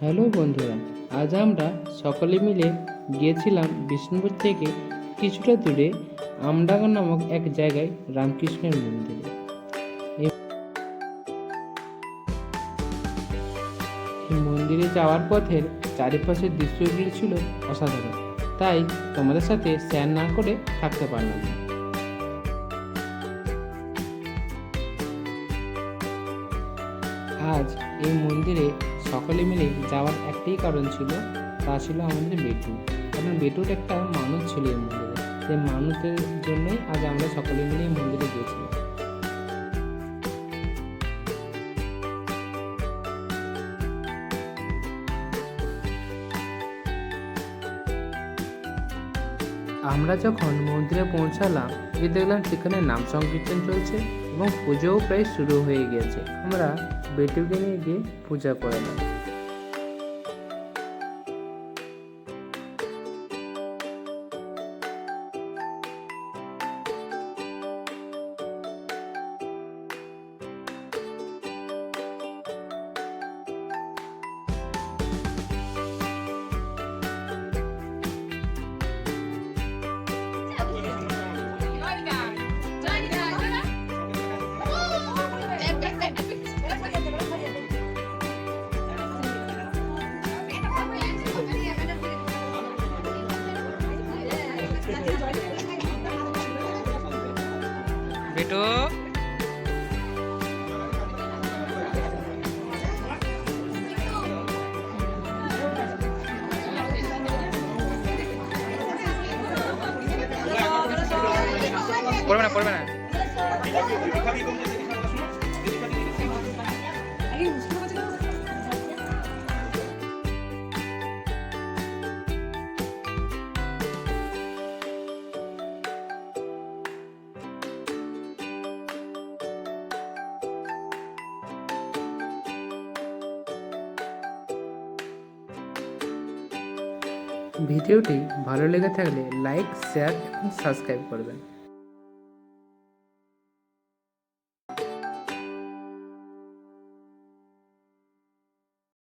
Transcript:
Hello বন্ধুরা, আজ আমরা সকলে মিলে গিয়েছিলাম বিষ্ণুপুর থেকে কিছুটা দূরে আমডাঙ্গা নামক এক জায়গায় রামকৃষ্ণের মন্দিরে। মন্দিরে যাওয়ার পথের চারিপাশের দৃশ্যগুলি ছিল অসাধারণ, তাই তোমাদের সাথে শেয়ার না করে থাকতে পারলাম না। আজ এই মন্দিরে সকলে মিলে যাওয়ার একটাই কারণ ছিল, তা ছিল আমাদের বেটু। কারণ বেটুর একটা মানুষ ছিল এই মন্দিরে। সেই মানুষের জন্যই আজ আমরা সকলে মিলে এই মন্দিরে গিয়েছিলাম। আমরা যখন মন্দিরে পৌঁছালাম গিয়ে দেখলাম সেখানে নাম সংকীর্তন চলছে। এবং পুজোও প্রায় শুরু হয়ে গেছে। আমরা বেটুকে নিয়ে গিয়ে পূজা করালাম বেটু। পড়বে না পড়বে না। ভিডিওটি ভালো লেগে থাকলে লাইক শেয়ার এবং সাবস্ক্রাইব করবেন।